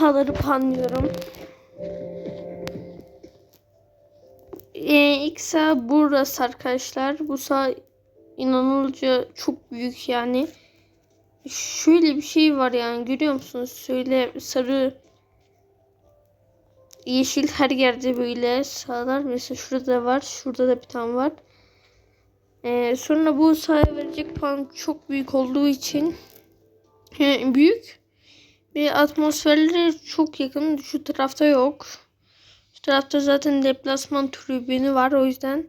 sahaları panlıyorum. Ee, ilk saha burası arkadaşlar. Bu saha inanılca çok büyük yani. Şöyle bir şey var yani görüyor musunuz? Şöyle sarı yeşil her yerde böyle sahalar. Mesela şurada da var. Şurada da bir tane var. Ee, sonra bu sahaya verecek puan çok büyük olduğu için yani büyük bir atmosferleri çok yakın. Şu tarafta yok. Şu tarafta zaten deplasman tribünü var. O yüzden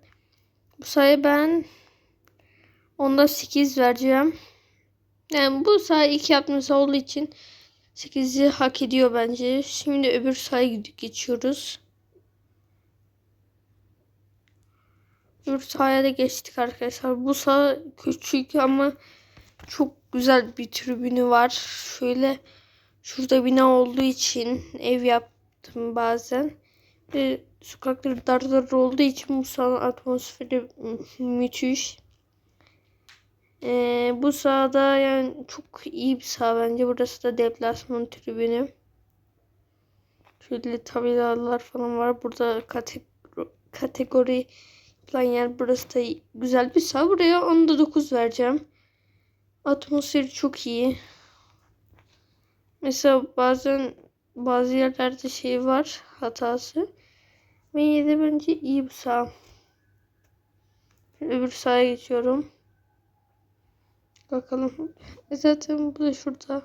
bu sayı ben onda 8 vereceğim. Yani bu sayı iki yapması olduğu için 8'i hak ediyor bence. Şimdi öbür sayı geçiyoruz. Öbür sahaya da geçtik arkadaşlar. Bu saha küçük ama çok güzel bir tribünü var. Şöyle şurada bina olduğu için ev yaptım bazen. Ve sokakları dar dar olduğu için bu sahanın atmosferi müthiş. Ee, bu sahada yani çok iyi bir saha bence. Burası da deplasman tribünü. Şöyle tabelalar falan var. Burada kategori, kategori falan yer. Burası da güzel bir saha. Buraya 10'da 9 vereceğim. Atmosferi çok iyi. Mesela bazen bazı yerlerde şey var hatası. Ve yine bence iyi bir saha. Öbür sahaya geçiyorum. Bakalım. E zaten bu da şurada.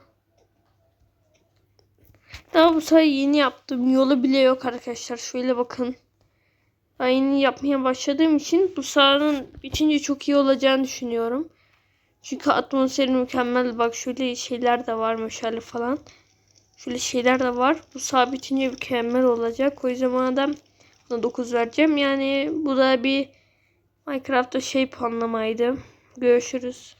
Daha bu sahayı yeni yaptım. Yolu bile yok arkadaşlar. Şöyle bakın. Daha yeni yapmaya başladığım için bu sahanın bitince çok iyi olacağını düşünüyorum. Çünkü atmosferi mükemmel. Bak şöyle şeyler de var. Meşale falan. Şöyle şeyler de var. Bu saha bitince mükemmel olacak. O yüzden da buna 9 vereceğim. Yani bu da bir Minecraft'ta şey puanlamaydı. Görüşürüz.